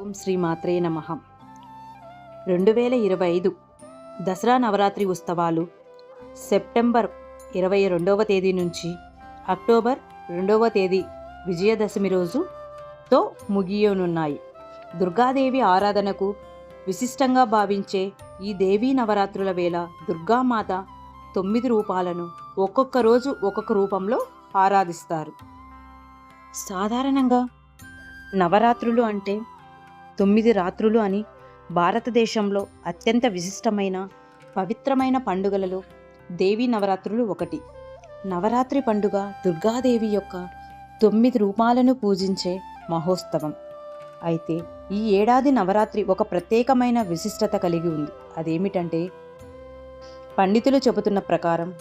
ఓం శ్రీ మాత్రే నమ. రెండు వేల ఇరవై ఐదు దసరా నవరాత్రి ఉత్సవాలు సెప్టెంబర్ ఇరవై రెండవ తేదీ నుంచి అక్టోబర్ రెండవ తేదీ విజయదశమి రోజుతో ముగియనున్నాయి. దుర్గాదేవి ఆరాధనకు విశిష్టంగా భావించే ఈ దేవీ నవరాత్రుల వేళ దుర్గామాత తొమ్మిది రూపాలను ఒక్కొక్క రోజు ఒక్కొక్క రూపంలో ఆరాధిస్తారు. సాధారణంగా నవరాత్రులు అంటే తొమ్మిది రాత్రులు అని భారతదేశంలో అత్యంత విశిష్టమైన పవిత్రమైన పండుగలలో దేవీ నవరాత్రులు ఒకటి. నవరాత్రి పండుగ దుర్గాదేవి యొక్క తొమ్మిది రూపాలను పూజించే మహోత్సవం. అయితే ఈ ఏడాది నవరాత్రి ఒక ప్రత్యేకమైన విశిష్టత కలిగి ఉంది. అదేమిటంటే పండితులు చెబుతున్న ప్రకారం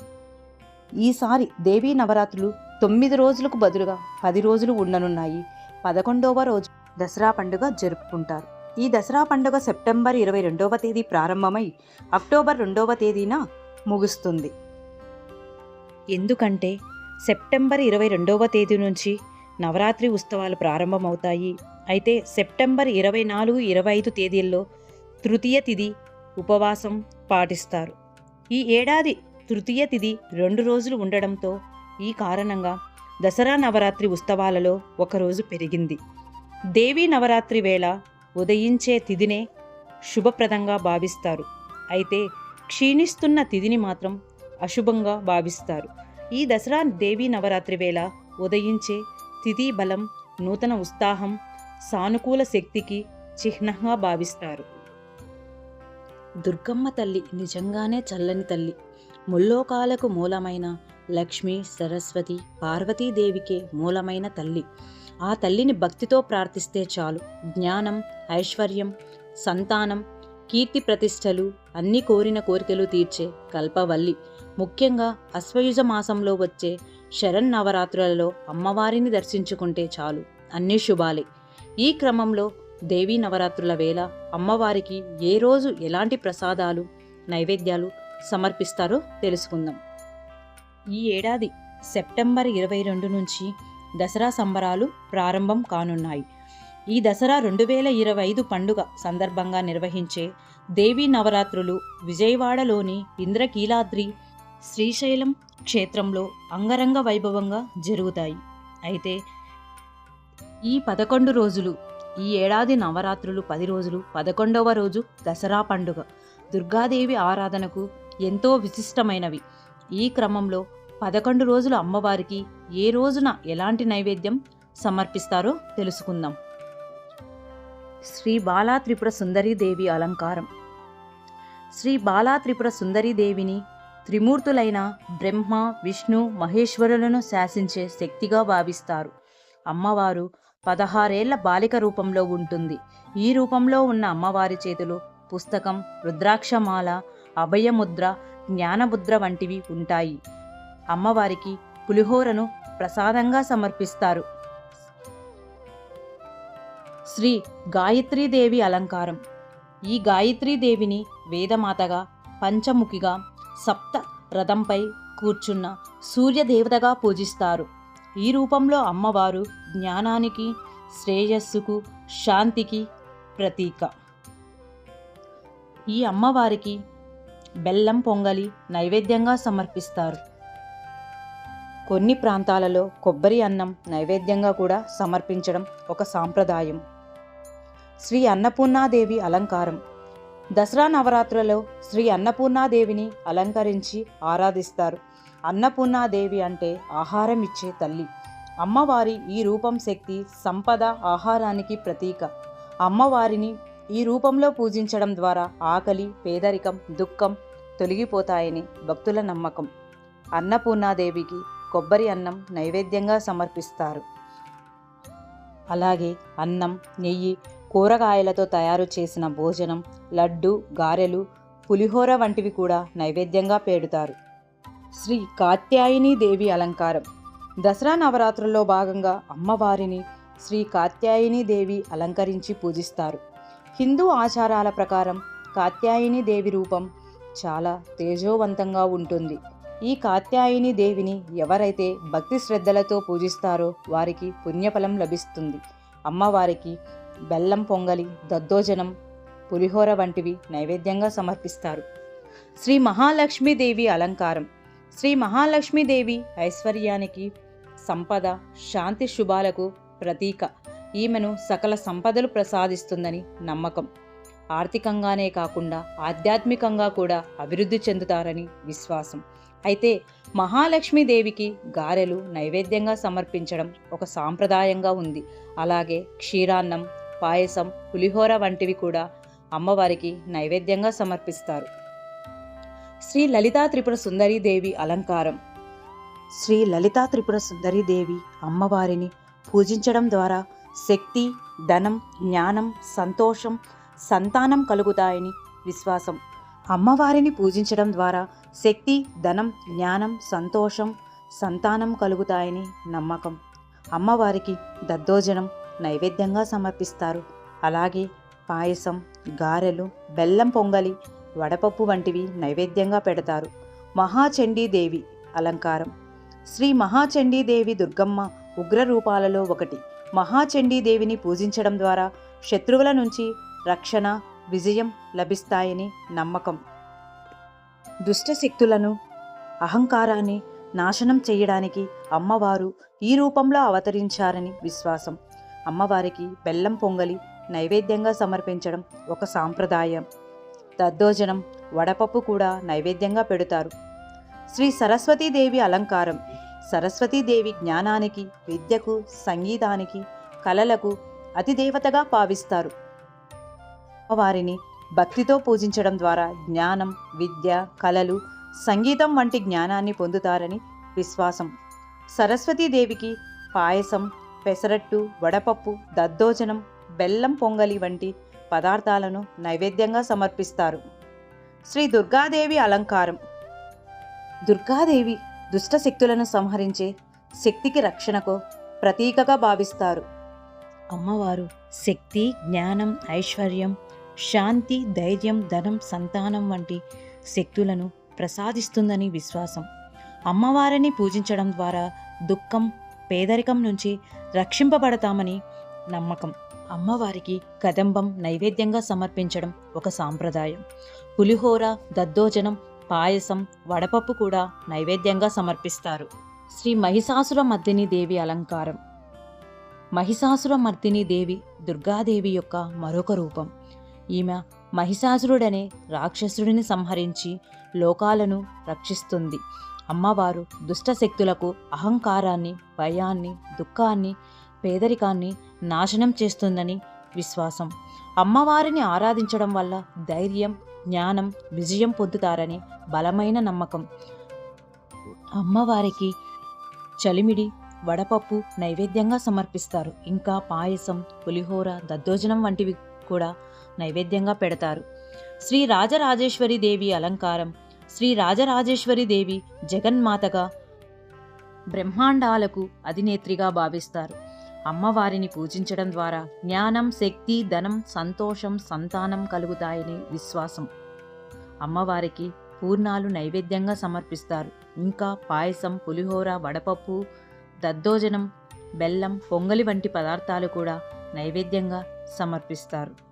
ఈసారి దేవీ నవరాత్రులు తొమ్మిది రోజులకు బదులుగా పది రోజులు ఉండనున్నాయి. పదకొండవ రోజు దసరా పండుగ జరుపుకుంటారు. ఈ దసరా పండుగ సెప్టెంబర్ ఇరవై రెండవ తేదీ ప్రారంభమై అక్టోబర్ రెండవ తేదీన ముగుస్తుంది. ఎందుకంటే సెప్టెంబర్ ఇరవై రెండవ తేదీ నుంచి నవరాత్రి ఉత్సవాలు ప్రారంభమవుతాయి. అయితే సెప్టెంబర్ ఇరవై నాలుగు ఇరవై ఐదు తేదీల్లో తృతీయ తిథి ఉపవాసం పాటిస్తారు. ఈ ఏడాది తృతీయ తిథి రెండు రోజులు ఉండడంతో ఈ కారణంగా దసరా నవరాత్రి ఉత్సవాలలో ఒకరోజు పెరిగింది. దేవీ నవరాత్రి వేళ ఉదయించే తిథినే శుభప్రదంగా భావిస్తారు. అయితే క్షీణిస్తున్న తిథిని మాత్రం అశుభంగా భావిస్తారు. ఈ దసరా దేవీ నవరాత్రి వేళ ఉదయించే తిథి బలం నూతన ఉత్సాహం సానుకూల శక్తికి చిహ్నంగా భావిస్తారు. దుర్గమ్మ తల్లి నిజంగానే చల్లని తల్లి. ముల్లోకాలకు మూలమైన లక్ష్మి సరస్వతి పార్వతీదేవికే మూలమైన తల్లి. ఆ తల్లిని భక్తితో ప్రార్థిస్తే చాలు. జ్ఞానం ఐశ్వర్యం సంతానం కీర్తి ప్రతిష్టలు అన్ని కోరిన కోరికలు తీర్చే కల్పవల్లి. ముఖ్యంగా అశ్వయుజ మాసంలో వచ్చే శరణ్ నవరాత్రులలో అమ్మవారిని దర్శించుకుంటే చాలు. అన్ని శుభాలే. ఈ క్రమంలో దేవీ నవరాత్రుల వేళ అమ్మవారికి ఏ రోజు ఎలాంటి ప్రసాదాలు నైవేద్యాలు సమర్పిస్తారో తెలుసుకుందాం. ఈ ఏడాది సెప్టెంబర్ ఇరవై రెండు నుంచి దసరా సంబరాలు ప్రారంభం కానున్నాయి. ఈ దసరా రెండు వేల ఇరవై ఐదు పండుగ సందర్భంగా నిర్వహించే దేవీ నవరాత్రులు విజయవాడలోని ఇంద్రకీలాద్రి శ్రీశైలం క్షేత్రంలో అంగరంగ వైభవంగా జరుగుతాయి. అయితే ఈ పదకొండు రోజులు ఈ ఏడాది నవరాత్రులు పది రోజులు పదకొండవ రోజు దసరా పండుగ. దుర్గాదేవి ఆరాధనకు ఎంతో విశిష్టమైనవి. ఈ క్రమంలో పదకొండు రోజులు అమ్మవారికి ఏ రోజున ఎలాంటి నైవేద్యం సమర్పిస్తారో తెలుసుకుందాం. శ్రీ బాలా త్రిపుర సుందరీదేవి అలంకారం. శ్రీ బాలా త్రిపుర సుందరీదేవిని త్రిమూర్తులైన బ్రహ్మ విష్ణు మహేశ్వరులను శాసించే శక్తిగా భావిస్తారు. అమ్మవారు పదహారేళ్ళ బాలిక రూపంలో ఉంటుంది. ఈ రూపంలో ఉన్న అమ్మవారి చేతులు పుస్తకం రుద్రాక్షమాల అభయముద్ర జ్ఞానముద్ర వంటివి ఉంటాయి. అమ్మవారికి పులిహోరను ప్రసాదంగా సమర్పిస్తారు. శ్రీ గాయత్రీదేవి అలంకారం. ఈ గాయత్రీదేవిని వేదమాతగా పంచముఖిగా సప్త రథంపై కూర్చున్న సూర్యదేవతగా పూజిస్తారు. ఈ రూపంలో అమ్మవారు జ్ఞానానికి శ్రేయస్సుకు శాంతికి ప్రతీక. ఈ అమ్మవారికి బెల్లం పొంగలి నైవేద్యంగా సమర్పిస్తారు. కొన్ని ప్రాంతాలలో కొబ్బరి అన్నం నైవేద్యంగా కూడా సమర్పించడం ఒక సాంప్రదాయం. శ్రీ అన్నపూర్ణాదేవి అలంకారం. దసరా నవరాత్రులలో శ్రీ అన్నపూర్ణాదేవిని అలంకరించి ఆరాధిస్తారు. అన్నపూర్ణాదేవి అంటే ఆహారం ఇచ్చే తల్లి. అమ్మవారి ఈ రూపం శక్తి సంపద ఆహారానికి ప్రతీక. అమ్మవారిని ఈ రూపంలో పూజించడం ద్వారా ఆకలి పేదరికం దుఃఖం తొలగిపోతాయని భక్తుల నమ్మకం. అన్నపూర్ణాదేవికి కొబ్బరి అన్నం నైవేద్యంగా సమర్పిస్తారు. అలాగే అన్నం నెయ్యి కూరగాయలతో తయారు చేసిన భోజనం లడ్డు గారెలు పులిహోర వంటివి కూడా నైవేద్యంగా పేడుతారు. శ్రీ కాత్యాయని దేవి అలంకారం. దసరా నవరాత్రుల్లో భాగంగా అమ్మవారిని శ్రీ కాత్యాయని దేవి అలంకరించి పూజిస్తారు. హిందూ ఆచారాల ప్రకారం కాత్యాయని దేవి రూపం చాలా తేజోవంతంగా ఉంటుంది. ఈ కాత్యాయని దేవిని ఎవరైతే భక్తి శ్రద్ధలతో పూజిస్తారో వారికి పుణ్యఫలం లభిస్తుంది. అమ్మవారికి బెల్లం పొంగలి దద్దోజనం పులిహోర వంటివి నైవేద్యంగా సమర్పిస్తారు. శ్రీ మహాలక్ష్మీదేవి అలంకారం. శ్రీ మహాలక్ష్మీదేవి ఐశ్వర్యానికి సంపద శాంతి శుభాలకు ప్రతీక. ఈమెను సకల సంపదలు ప్రసాదిస్తుందని నమ్మకం. ఆర్థికంగానే కాకుండా ఆధ్యాత్మికంగా కూడా అభివృద్ధి చెందుతారని విశ్వాసం. అయితే మహాలక్ష్మీదేవికి గారెలు నైవేద్యంగా సమర్పించడం ఒక సాంప్రదాయంగా ఉంది. అలాగే క్షీరాన్నం పాయసం పులిహోర వంటివి కూడా అమ్మవారికి నైవేద్యంగా సమర్పిస్తారు. శ్రీ లలితా త్రిపుర సుందరీదేవి అలంకారం. శ్రీ లలితా త్రిపుర సుందరీదేవి అమ్మవారిని పూజించడం ద్వారా శక్తి ధనం జ్ఞానం సంతోషం సంతానం కలుగుతాయని విశ్వాసం. అమ్మవారిని పూజించడం ద్వారా శక్తి ధనం జ్ఞానం సంతోషం సంతానం కలుగుతాయని నమ్మకం. అమ్మవారికి దద్దోజనం నైవేద్యంగా సమర్పిస్తారు. అలాగే పాయసం గారెలు బెల్లం పొంగలి వడపప్పు వంటివి నైవేద్యంగా పెడతారు. మహాచండీదేవి అలంకారం. శ్రీ మహాచండీదేవి దుర్గమ్మ ఉగ్ర రూపాలలో ఒకటి. మహాచండీదేవిని పూజించడం ద్వారా శత్రువుల నుంచి రక్షణ విజయం లభిస్తాయని నమ్మకం. దుష్ట శక్తులను అహంకారాన్ని నాశనం చేయడానికి అమ్మవారు ఈ రూపంలో అవతరించారని విశ్వాసం. అమ్మవారికి బెల్లం పొంగలి నైవేద్యంగా సమర్పించడం ఒక సాంప్రదాయం. దద్దోజనం వడపప్పు కూడా నైవేద్యంగా పెడతారు. శ్రీ సరస్వతీదేవి అలంకారం. సరస్వతీదేవి జ్ఞానానికి విద్యకు సంగీతానికి కళలకు అతిదేవతగా భావిస్తారు. వారిని భక్తితో పూజించడం ద్వారా జ్ఞానం విద్య కళలు సంగీతం వంటి జ్ఞానాన్ని పొందుతారని విశ్వాసం. సరస్వతీదేవికి పాయసం పెసరట్టు వడపప్పు దద్దోజనం బెల్లం పొంగలి వంటి పదార్థాలను నైవేద్యంగా సమర్పిస్తారు. శ్రీ దుర్గాదేవి అలంకారం. దుర్గాదేవి దుష్ట శక్తులను సంహరించే శక్తికి రక్షణకు ప్రతీకగా భావిస్తారు. అమ్మవారు శక్తి జ్ఞానం ఐశ్వర్యం శాంతి ధైర్యం ధనం సంతానం వంటి శక్తులను ప్రసాదిస్తుందని విశ్వాసం. అమ్మవారిని పూజించడం ద్వారా దుఃఖం పేదరికం నుంచి రక్షింపబడతామని నమ్మకం. అమ్మవారికి కదంబం నైవేద్యంగా సమర్పించడం ఒక సాంప్రదాయం. పులిహోర దద్దోజనం పాయసం వడపప్పు కూడా నైవేద్యంగా సమర్పిస్తారు. శ్రీ మహిషాసుర మర్దిని దేవి అలంకారం. మహిషాసుర మర్దిని దేవి దుర్గాదేవి యొక్క మరొక రూపం. ఈమె మహిషాసురుడనే రాక్షసుడిని సంహరించి లోకాలను రక్షిస్తుంది. అమ్మవారు దుష్ట శక్తులకు అహంకారాన్ని భయాన్ని దుఃఖాన్ని పేదరికాన్ని నాశనం చేస్తుందని విశ్వాసం. అమ్మవారిని ఆరాధించడం వల్ల ధైర్యం జ్ఞానం విజయం పొందుతారని బలమైన నమ్మకం. అమ్మవారికి చలిమిడి వడపప్పు నైవేద్యంగా సమర్పిస్తారు. ఇంకా పాయసం పులిహోర దద్దోజనం వంటివి కూడా నైవేద్యంగా పెడతారు. శ్రీ రాజరాజేశ్వరి దేవి అలంకారం శ్రీ రాజరాజేశ్వరి దేవి జగన్మాతగా బ్రహ్మాండాలకు అధినేత్రిగా భావిస్తారు. అమ్మవారిని పూజించడం ద్వారా జ్ఞానం శక్తి ధనం సంతోషం సంతానం కలుగుతాయని విశ్వాసం. అమ్మవారికి పూర్ణాలు నైవేద్యంగా సమర్పిస్తారు. ఇంకా పాయసం పులిహోర వడపప్పు దద్దోజనం బెల్లం పొంగలి వంటి పదార్థాలు కూడా నైవేద్యంగా సమర్పిస్తారు.